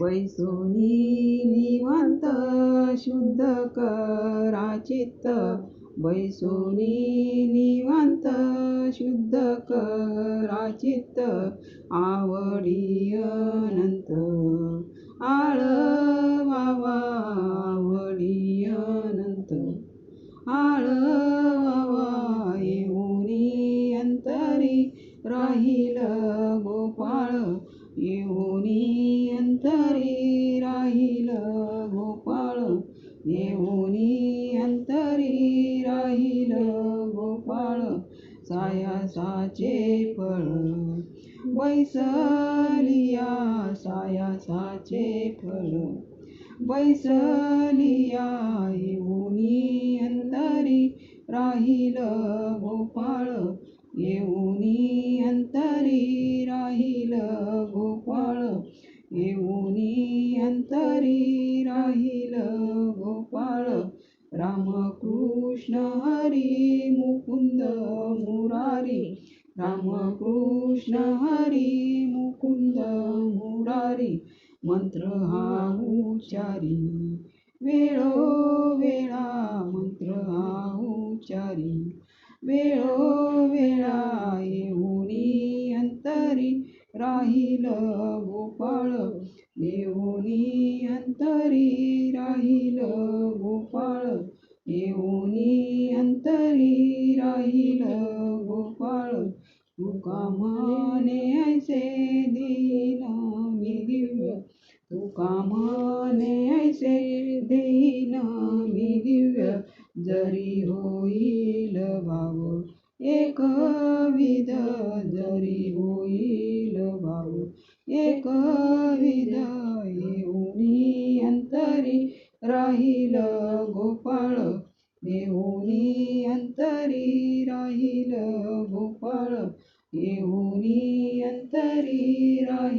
बैसोनी निवांत शुद्ध करा चित्त. बैसोनी निवांत शुद्ध करा चित्त. आवडी अनंत आळवावा आवडी अनंत. आळवावा येऊनी अंतरी राहील गोपाळ. येऊनी येऊनी अंतरी राहील गोपाळ सायासाचे फळ. बैसलिया सायासाचे फळ. बैसलिया येऊनी अंतरी राहील गोपाळ. येऊनी अंतरी राहील गोपाळ येऊनी अंतरी राहील गोपाळ. रामकृष्ण हरी मुकुंद मुरारी. रामकृष्ण हरी मुकुंद मुरारी. मंत्र हा उच्चारी. वेळोवेळा मंत्र हा उच्चारी. वेळोवेळा येऊनी अंतरी राहील गोपाळ. अंतरी राहील गोपाळ येऊनी अंतरी राहील गोपाळ. तुका म्हणे ऐसे देईना मी दिव्य तुका म्हणे ऐसे देईन मी दिव्य. जरी होईल भाव एकविध जरी होईल भाव एक भोपाळ येऊनी अंतरी राहील भोपाळ येऊनी अंतरी राहील